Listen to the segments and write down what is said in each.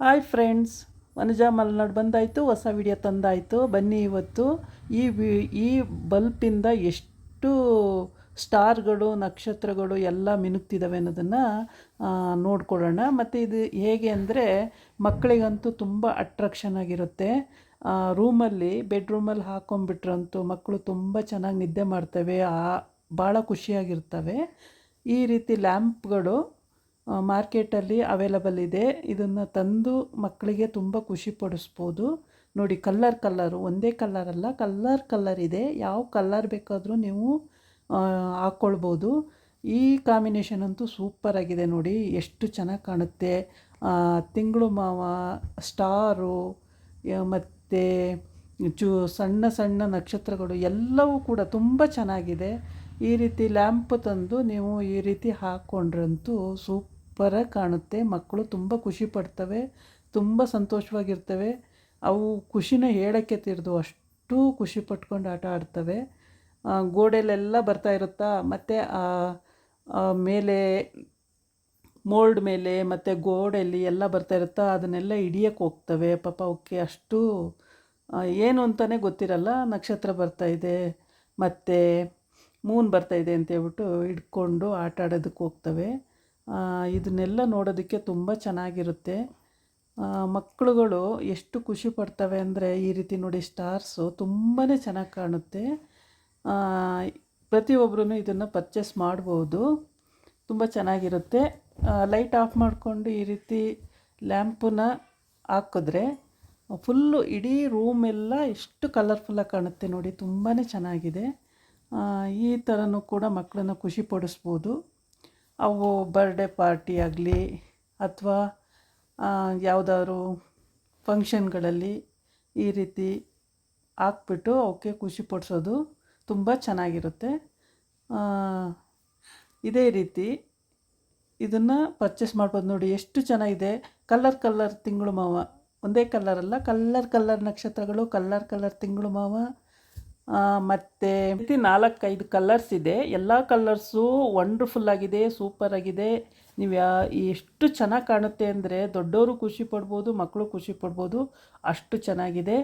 Hi friends, Vanaja Malnad ಬಂದಾಯಿತು, ಹೊಸ video ತಂದಾಯಿತು. ಬನ್ನಿ ಇವತ್ತು. ಈ ವಿ, ಈ ಬಲ್ಪಿಂದ ಎಷ್ಟು ಸ್ಟಾರ್ಗಳು, ನಕ್ಷತ್ರಗಳು ಎಲ್ಲ ಮಿನುಗ್ತಿದ್ದಾವೆ ಅನ್ನೋದನ್ನು ನೋಡ್ಕೊಳ್ಳೋಣ. ಮತ್ತು ಇದು ಹೇಗೆ ಅಂದರೆ, ಮಕ್ಕಳಿಗಂತೂ ತುಂಬ ಅಟ್ರಾಕ್ಷನ್ ಆಗಿರುತ್ತೆ. ರೂಮಲ್ಲಿ ಬೆಡ್ರೂಮಲ್ಲಿ ಹಾಕೊಂಡ್ಬಿಟ್ರಂತೂ ಮಕ್ಕಳು ತುಂಬ ಚೆನ್ನಾಗಿ ನಿದ್ದೆ ಮಾಡ್ತವೆ, ಆ ಭಾಳ ಖುಷಿಯಾಗಿರ್ತವೆ. ಈ ರೀತಿ ಲ್ಯಾಂಪ್ಗಳು ಮಾರ್ಕೆಟಲ್ಲಿ ಅವೈಲಬಲ್ ಇದೆ. ಇದನ್ನು ತಂದು ಮಕ್ಕಳಿಗೆ ತುಂಬ ಖುಷಿ ಪಡಿಸ್ಬೋದು. ನೋಡಿ ಕಲ್ಲರ್ ಕಲ್ಲರು ಒಂದೇ ಕಲ್ಲರ್ ಅಲ್ಲ ಕಲ್ಲರ್ ಕಲ್ಲರ್ ಇದೆ. ಯಾವ ಕಲ್ಲರ್ ಬೇಕಾದರೂ ನೀವು ಹಾಕ್ಕೊಳ್ಬೋದು ಈ ಕಾಂಬಿನೇಷನ್ ಅಂತೂ ಸೂಪರಾಗಿದೆ ನೋಡಿ. ಎಷ್ಟು ಚೆನ್ನಾಗಿ ಕಾಣುತ್ತೆ. ತಿಂಗಳು ಮಾವ ಸ್ಟಾರು ಮತ್ತು ಚು, ಸಣ್ಣ ಸಣ್ಣ ನಕ್ಷತ್ರಗಳು ಎಲ್ಲವೂ ಕೂಡ ತುಂಬ ಚೆನ್ನಾಗಿದೆ. ಈ ರೀತಿ ಲ್ಯಾಂಪ್ ತಂದು ನೀವು ಈ ರೀತಿ ಹಾಕ್ಕೊಂಡ್ರಂತೂ ಸೂಪರಾಗಿ ಕಾಣುತ್ತೆ. ಮಕ್ಕಳು ತುಂಬ ಖುಷಿ ಪಡ್ತವೆ ತುಂಬ ಸಂತೋಷವಾಗಿರ್ತವೆ. ಅವು ಖುಷಿನ ಹೇಳೋಕ್ಕೆ ತಿರ್ದು ಅಷ್ಟು ಖುಷಿ ಪಟ್ಕೊಂಡು ಆಟ ಆಡ್ತವೆ. ಗೋಡೆಲೆಲ್ಲ ಬರ್ತಾ ಇರುತ್ತಾ? ಮತ್ತು ಮೇಲೆ ಮೋಲ್ಡ್ ಮೇಲೆ ಮತ್ತು ಗೋಡೆಯಲ್ಲಿ ಎಲ್ಲ ಬರ್ತಾ ಇರುತ್ತಾ? ಅದನ್ನೆಲ್ಲ ಹಿಡಿಯಕ್ಕೆ ಹೋಗ್ತವೆ. ಪಾಪ ಅವಕ್ಕೆ ಅಷ್ಟು ಏನು ಅಂತಲೇ ಗೊತ್ತಿರಲ್ಲ. ನಕ್ಷತ್ರ ಬರ್ತಾಯಿದೆ ಮತ್ತು ಮೂನ್ ಬರ್ತಾ ಇದೆ ಅಂತ ಹೇಳ್ಬಿಟ್ಟು ಹಿಡ್ಕೊಂಡು ಆಟ ಆಡೋದಕ್ಕೆ ಹೋಗ್ತವೆ. ಆ, ಇದನ್ನೆಲ್ಲ ನೋಡೋದಕ್ಕೆ ತುಂಬ ಚೆನ್ನಾಗಿರುತ್ತೆ. ಮಕ್ಕಳುಗಳು ಎಷ್ಟು ಖುಷಿ ಪಡ್ತವೆ ಅಂದರೆ ಈ ರೀತಿ ನೋಡಿ ಸ್ಟಾರ್ಸು ತುಂಬಾ ಚೆನ್ನಾಗಿ ಕಾಣುತ್ತೆ. ಪ್ರತಿಯೊಬ್ಬರೂ ಇದನ್ನು ಪರ್ಚೇಸ್ ಮಾಡ್ಬೋದು. ತುಂಬ ಚೆನ್ನಾಗಿರುತ್ತೆ. ಲೈಟ್ ಆಫ್ ಮಾಡಿಕೊಂಡು ಈ ರೀತಿ ಲ್ಯಾಂಪನ್ನ ಹಾಕಿದ್ರೆ ಫುಲ್ಲು ಇಡೀ ರೂಮ್ ಎಲ್ಲ ಎಷ್ಟು ಕಲರ್ಫುಲ್ಲಾಗಿ ಕಾಣುತ್ತೆ ನೋಡಿ ತುಂಬಾ ಚೆನ್ನಾಗಿದೆ. ಈ ಥರನೂ ಕೂಡ ಮಕ್ಕಳನ್ನ ಖುಷಿ ಪಡಿಸ್ಬೋದು. ಅವು ಬರ್ಡೇ ಪಾರ್ಟಿ ಆಗಲಿ ಅಥವಾ ಯಾವುದಾದ್ರು ಫಂಕ್ಷನ್ಗಳಲ್ಲಿ ಈ ರೀತಿ ಹಾಕ್ಬಿಟ್ಟು ಅವಕ್ಕೆ ಖುಷಿ ಪಡಿಸೋದು ತುಂಬ ಚೆನ್ನಾಗಿರುತ್ತೆ. ಇದೇ ರೀತಿ ಇದನ್ನು ಪರ್ಚೇಸ್ ಮಾಡ್ಬೋದು ನೋಡಿ, ಎಷ್ಟು ಚೆನ್ನಾಗಿದೆ. ಕಲ್ಲರ್ ಕಲ್ಲರ್ ತಿಂಗಳು ಮಾವ. ಒಂದೇ ಕಲ್ಲರಲ್ಲ ಕಲ್ಲರ್ ಕಲ್ಲರ್ ನಕ್ಷತ್ರಗಳು ಕಲ್ಲರ್ ಕಲ್ಲರ್ ತಿಂಗಳು ಮಾವ. ಮತ್ತು ರೀತಿ ನಾಲ್ಕೈದು ಕಲರ್ಸ್ ಇದೆ. ಎಲ್ಲ ಕಲರ್ಸು ವಂಡರ್ಫುಲ್ ಆಗಿದೆ ಸೂಪರ್ ಆಗಿದೆ. ನೀವು ಯಾ, ಎಷ್ಟು ಚೆನ್ನಾಗಿ ಕಾಣುತ್ತೆ ಅಂದರೆ ದೊಡ್ಡವರು ಖುಷಿ ಪಡ್ಬೋದು ಮಕ್ಕಳು ಖುಷಿ ಪಡ್ಬೋದು, ಅಷ್ಟು ಚೆನ್ನಾಗಿದೆ.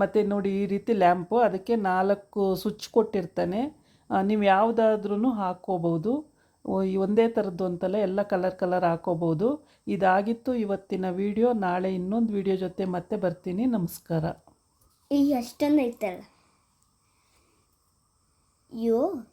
ಮತ್ತು ನೋಡಿ ಈ ರೀತಿ ಲ್ಯಾಂಪು, ಅದಕ್ಕೆ ನಾಲ್ಕು ಸ್ವಿಚ್ ಕೊಟ್ಟಿರ್ತಾನೆ. ನೀವು ಯಾವುದಾದ್ರೂ ಹಾಕ್ಕೋಬೋದು. ಈ ಒಂದೇ ಥರದ್ದು ಅಂತಲ್ಲ, ಎಲ್ಲ ಕಲರ್ ಕಲರ್ ಹಾಕೋಬೋದು ಇದಾಗಿತ್ತು ಇವತ್ತಿನ ವಿಡಿಯೋ ನಾಳೆ ಇನ್ನೊಂದು ವಿಡಿಯೋ ಜೊತೆ ಮತ್ತೆ ಬರ್ತೀನಿ. ನಮಸ್ಕಾರ. ಈಗ ಅಷ್ಟೊಂದು ಐತಲ್ಲ. 哟